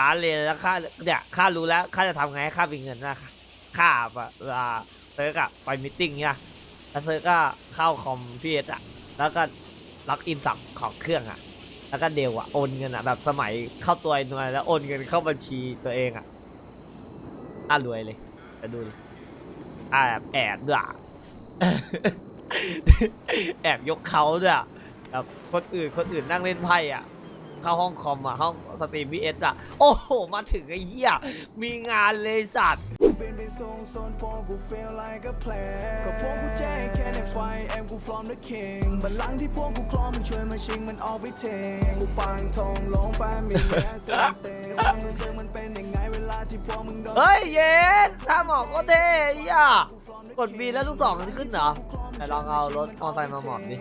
ร้านเลยแล้วข้าเนี่ยข้ารู้แล้วข้าจะทำไงให้ข้ามีเงินนะข้าเวลาเซิร์กอะไปมิทติ้งเนี่ยแล้วเซิร์กก็เข้าคอมพีเอสอะแล้วก็ล็อกอินสับของเครื่องอะแล้วก็เดวอะโอนเงินอะแบบสมัยเข้าตัวไอ้หน่วยแล้วโอนเงินเข้าบัญชีตัวเองอะอ่ารวยเลยจะดูดิอ่าแอบแอบด้วยอะ แอบยกเขาด้วยอะแบบคนอื่นคนอื่นนั่งเล่นไพ่อะ เข้าห้องคอมอะห้องสตรีมพีเอสอะ โอ้โห มาถึงไอ้เหี้ย มีงานเลยสัตว์เป็นไปทรงโซนพอกู feel like a player ก็พวกกูแจ้งแค่ในไฟแอมกู from the king บัลลังก์ที่พวกกูคลองมันช่วยมาชิงมันออกไปเทงกูฟังทองลงแฟมิลี่เซนเตความรู้สึกมันเป็นยังไง เฮ้ยเย็นถ้าหมอกก็เท่ไอ้เหี้ยกดบีแล้วลูกศรมันขึ้นเหรอแต่ลองเอารถมอไซค์มาหมอบดิ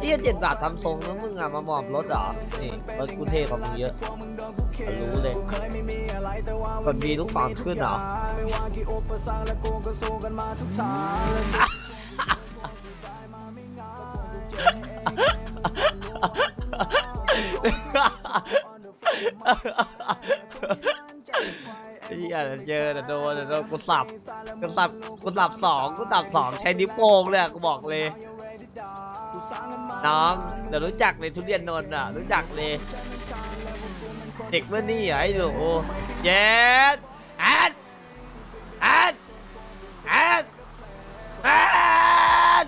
เอ้ยเจ็ดบาททำทรงแล้วมึงอะมาหมอบรถเหรอ นี่รถกูเท่กว่ามึงเยอะรู้เลยกดบีลูกศรขึ้นเหรอ ไม่ว่ากี่อุปสรรคและกูก็สู้กันเหี้ยเจอแต่โดนแต่โดนกูสับกูสับกูสับสองกูสับสองใช้นิ้วโป้งเลยอะกูบอกเลย น้องเดี๋ยวรู้จักเลยทุเรียนนนท์อะรู้จักเลย เด็กเมื่อนี่เหรอไอ้หนูเย็ดแอดแอดแอดแอด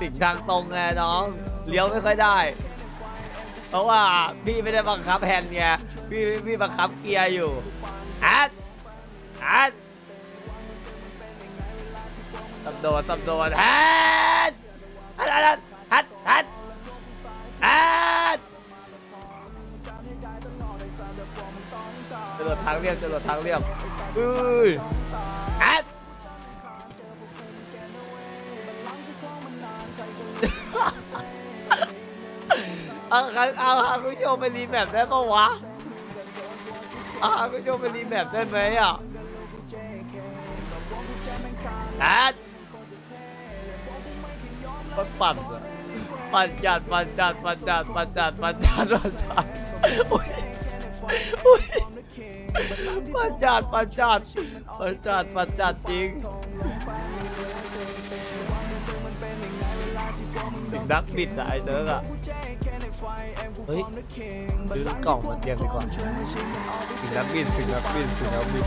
สิ่งทางตรงไงน้องเลี้ยวไม่ค่อยได้ เพราะว่าพี่ไม่ได้บังคับแฮนด์ไงพี่พี่บังคับเกียร์อยู่แอดแอดตำโดนตำโดนแอดแอดแอดแอดแอดแอดจะโดดทางเรียบจะโดดทางเรียบอุ้ย เอาเอาเอาเอาคุณผู้ชมไปรีแบบได้ปะวะเอาเอาคุณผู้ชมไปรีแบบได้ไหมอะแอดมันปั่นอะปั่นจัดปั่นจัดปั่นจัดปั่นจัดปั่นจัดปั่นจัดอุ๊ยอุ๊ยปั่นจัดปั่นจัดปั่นจัดปั่นจัดจริง นักบิดอะไอ้เด้ออะเฮ้ยซื้อกล่องมาเตรียมดีกว่าสิงนักบินสิงนักบินสิงนักบิน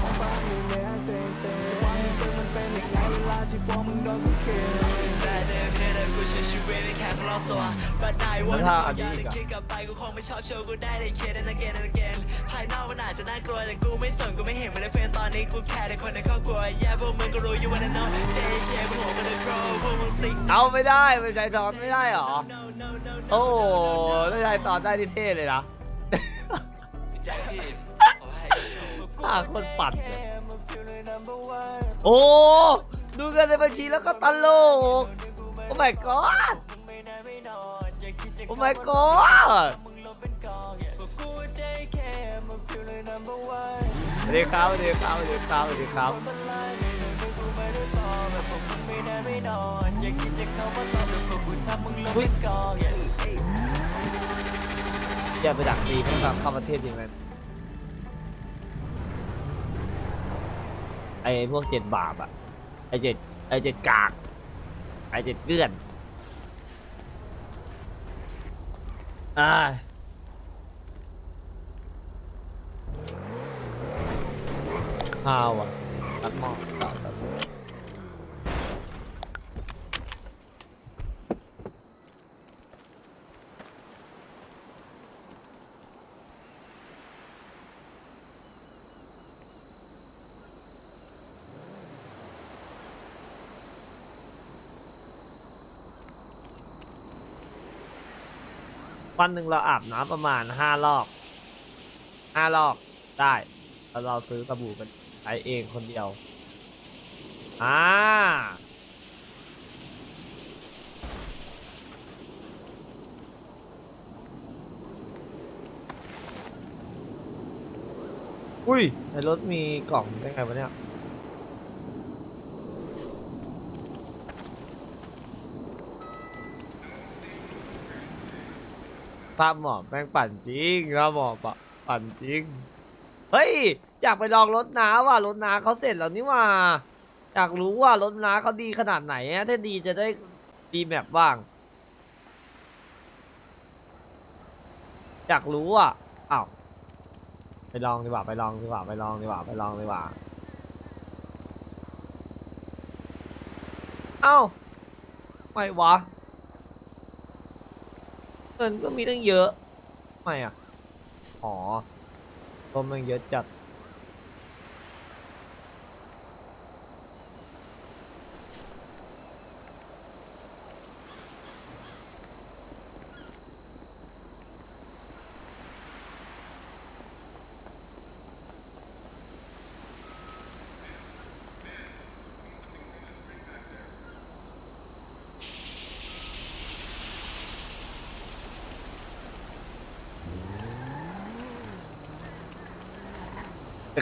แล้วถ้าอันนี้อีกอะคิดกลับไปกูคงไม่ชอบโชว์กูได้ในเคสนั่นเกนนั่นเกนภายนอกมันอาจจะน่ากลัวแต่กูไม่สนกูไม่เห็นมันในเฟนตอนนี้กูแค่ในคนในครอบครัวแย่พวกมึงก็รู้อยู่ว่านั่น no JK พวกผมมันเลยโปรพวกมึงซิกเอาไม่ได้ไม่ใช่ตอนไม่ได้หรอ โอ้โหไม่ใช่ตอนได้ที่เท่เลยนะใจพี่ขอให้โชว์ถ้าคนปัดเลยโอ้ ดูเงินในบัญชีแล้วก็ตลกโอ้ my god โอ้ my god สวัสดีครับสวัสดีครับสวัสดีครับสวัสดีครับอุ๊ยอย่าไปดักตีเพื่อเข้าประเทศอย่างนั้นไอ้พวกเจ็ดบาปอะไอ้เจ็ดไอ้เจ็ดกาก ไอเจ็ดเกลื่อนอ่าข้าวอะตักหม้อตักตัก วันหนึ่งเราอาบน้ำประมาณห้ารอบห้ารอบได้แล้วเราซื้อสบู่กันใช้เองคนเดียว อ่า อุ้ย ในรถมีกล่องได้ไงวะเนี่ย ถ้าหมอบแม่งปั่นจริงถ้าหมอบอะปั่นจริง เฮ้ย อยากไปลองรถน้าว่ะรถน้าเขาเสร็จแล้วนี่ว่า อยากรู้ว่ารถน้าเขาดีขนาดไหนอะถ้าดีจะได้ดีแมปบ้าง อยากรู้อะอ้าวไปลองดีกว่าไปลองดีกว่าไปลองดีกว่าไปลองดีกว่าเอ้าไม่วะ งินก็มีตั้งเยอะทำไมอะ อ๋อก็มันเยอะจัด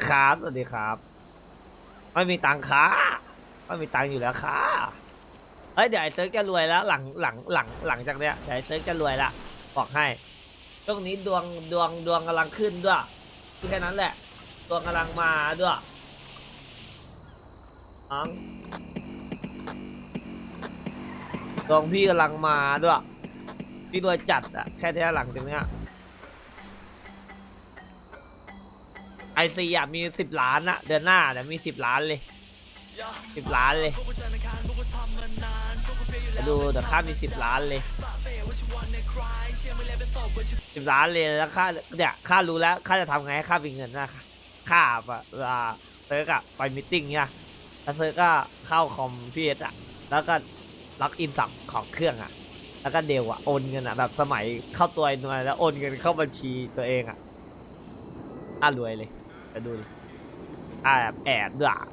ครับสวัสดีครับ ไม่มีตังค่าไม่มีตังค์อยู่แล้วค่ะเฮ้ยเดี๋ยวไอ้เซิร์ฟจะรวยแล้วหลังหลังหลังหลังจากเนี้ยเดี๋ยวไอ้เซิร์ฟจะรวยละบอกให้ช่วงนี้ดวงดวงดวงกำลังขึ้นด้วยแค่นั้นแหละ ดวงกำลังมาด้วยน้องดวงพี่กำลังมาด้วยพี่รวยจัดอะแค่เนี้ยหลังจากเนี้ย ซีอะมีสิบล้านอะเดือนหน้าเดี๋ยวมีสิบล้านเลยสิบล้านเลยดูเดี๋ยวข้ามีสิบล้านเลยสิบล้านเลยแล้วข้าเนี่ยข้ารู้แล้วข้าจะทำไงให้ข้ามีเงินนะข้าอะเวลาเซิร์กอะไปมิทติ้งเนี่ยแล้วเซิร์กก็เข้าคอมพีเอสอะแล้วก็ล็อกอินสับของเครื่องอะแล้วก็เดวอะโอนเงินอะแบบสมัยเข้าตัวไอ้หน่วยแล้วโอนเงินเข้าบัญชีตัวเองอะอ่ารวยเลย ไปดูดิอ่าแอบแอบด้วยอะ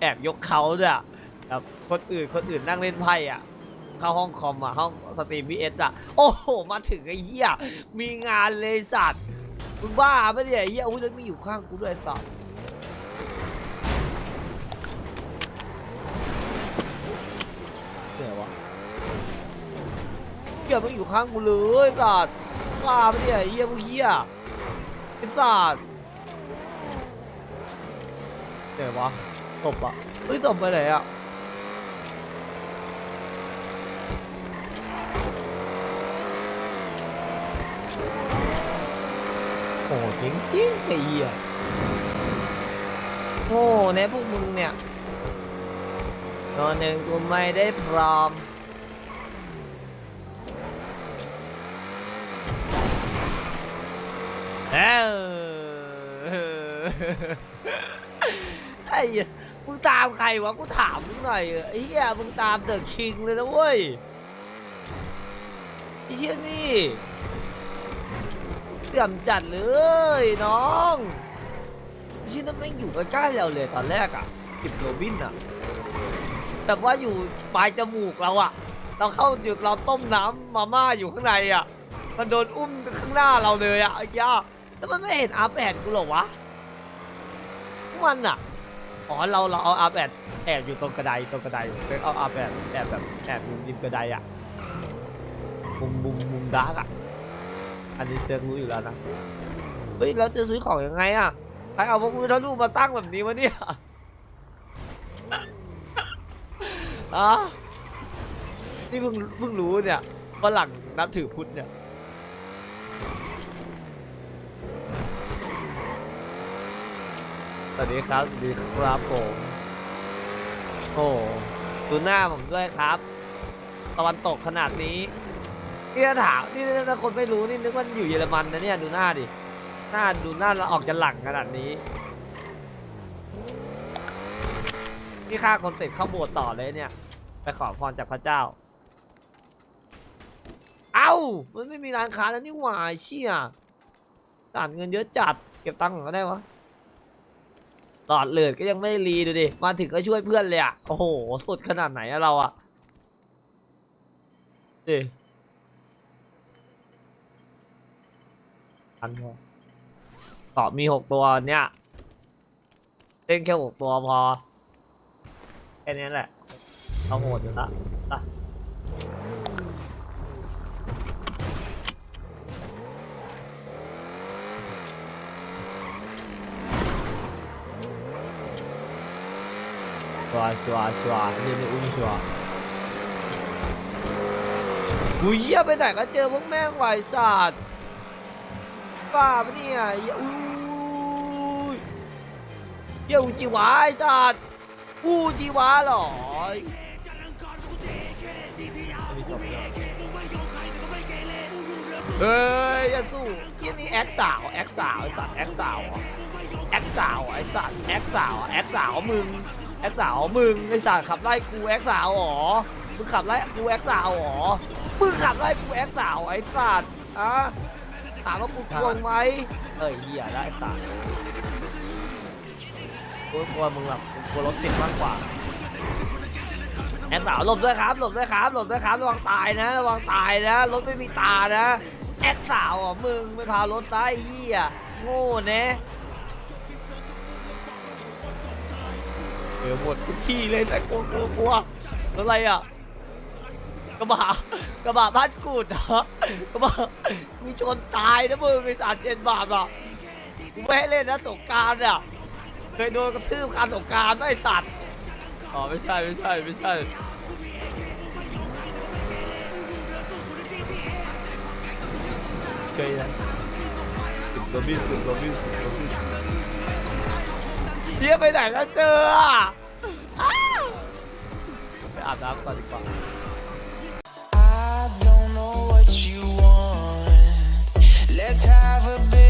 แอบยกเขาด้วยอะแบบคนอื่นคนอื่นนั่งเล่นไพ่อะ เข้าห้องคอมอะ ห้องสตรีมพีเอสอะ โอ้โห มาถึงไอ้เหี้ย มีงานเลยสัตว์มึงบ้าปะเนี่ยไอ้เหี้ยอุ้ยแล้วมีอยู่ข้างกูด้วยสัตว์เดี๋ยววะเหี้ยมันอยู่ข้างกูเลยสัตว์บ้าปะเนี่ยไอ้เหี้ยพวกเหี้ยไอ้ สัตว์เดี๋ยววะตบอะเฮ้ยตบไปไหนอะโอ้จริงจริงๆไอ้เหี้ยโง่เนี่ยพวกมึงเนี่ยตอนหนึ่งกูไม่ได้พร้อม เออ ไอ้เหี้ยมึงตามใครวะกูถามมึงหน่อยเถอะไอ้เหี้ยมึงตามเดอะคิงเลยนะเว้ยไอ้เชี่ยนี่เสื่อมจัดเลยน้องชื่อนั้นไม่อยู่ใกล้ๆเราเลยตอนแรกอะจิบโรบินอะแบบว่าอยู่ปลายจมูกเราอะ เราเข้าอยู่เราต้มน้ำมาม่าอยู่ข้างในอะ มันโดนอุ้มข้างหน้าเราเลยอะไอ้ย แล้วมันไม่เห็นอาแปดกูหรอวะ มันอะอ๋อเราเราเอาอาแปดแอบอยู่ตรงกระไดตรงกระไดเเอาอาแปดแอบแบบแอบอยู่ริมกระไดอะมุมมุมมุมดาร์กอะอันนี้เซิร์ฟรู้อยู่แล้วนะ เฮ้ยแล้วจะซื้อของยังไงอะใครเอาพวกมือทะลุมาตั้งแบบนี้วะเนี่ยอะนี่เพิ่งเพิ่งรู้เนี่ยฝรั่งนับถือพุทธเนี่ย สวัสดีครับ สวัสดีครับผม โอ้ดูหน้าผมด้วยครับ ตะวันตกขนาดนี้นี่ถ้าถามนี่ถ้าคนไม่รู้นี่นึกว่าอยู่เยอรมันนะเนี่ยดูหน้าดิ หน้าดูหน้าเราออกจะหลังขนาดนี้ นี่ฆ่าคนเสร็จเข้าโบสถ์ต่อเลยเนี่ย ไปขอพรจากพระเจ้า เอ้า มันไม่มีร้านค้าแล้วนี่หว่าเชี่ยจ่ายเงินเยอะจัด เก็บตังค์ก็ได้วะ หลอดเลือดก็ยังไม่รีดูดิ มาถึงก็ช่วยเพื่อนเลยอะ โอ้โห สุดขนาดไหนอะเราอะดิอันต่อมีหกตัวเนี่ยเล่นแค่หกตัวพอ แค่นี้แหละเอาโหดอยู่ละ วร์ชัวร์ชัวนี่นี่อุ้มชัวอุ้ยเหี้ยไปไหนก็เจอพวกแม่งไหวสัตว์บ้าปะเนี่ยอุ้ยเหี้ยอุจิวะไอสัตว์อูจิวะหรอเฮ้ยอย่าสู้ที่นี่แอคสาวแอคสาวไอสัตว์แอคสาวเหรอแอคสาวไอ้สัตว์แอคสาวแอคสาวมึง แอคสาวมึงไอ้สัตว์ขับไล่กูแอคสาวหรอมึงขับไล่กูแอคสาวหรอมึงขับไล่กูแอคสาวไอ้สัตว์อะถามว่ากูกลัวไหมเอ้ยเหี้ยได้สัตว์กูกลัวมึงแบบกูกลัวรถติดมากกว่าแอคสาวหลบด้วยครับหลบด้วยครับหลบด้วยครับระวังตายนะระวังตายนะรถไม่มีตานะแอคสาวอะมึงไม่พารถซ้ายเหี้ยโง่เนะ ออหมดทุกที่เลยแต่กลัวกลัวกลัวอะไรอะกระบะกระบะบ้านกูดเหรอกระบะกูชนตายนะมึงไอ้สารเจนบาปอะกูไม่ให้เล่นนะสงกรารอะเคยโดนกระทืบคานสงกรารไอ้สัตว์อ๋อไม่ใช่ไม่ใช่ไม่ใช่เคยนะสุดโรบินสุดโรบินสุดโรบิน เฮียไปไหนก็เจออะอ้าวไบน้ำก่อนดีกว่า Let's have a bit.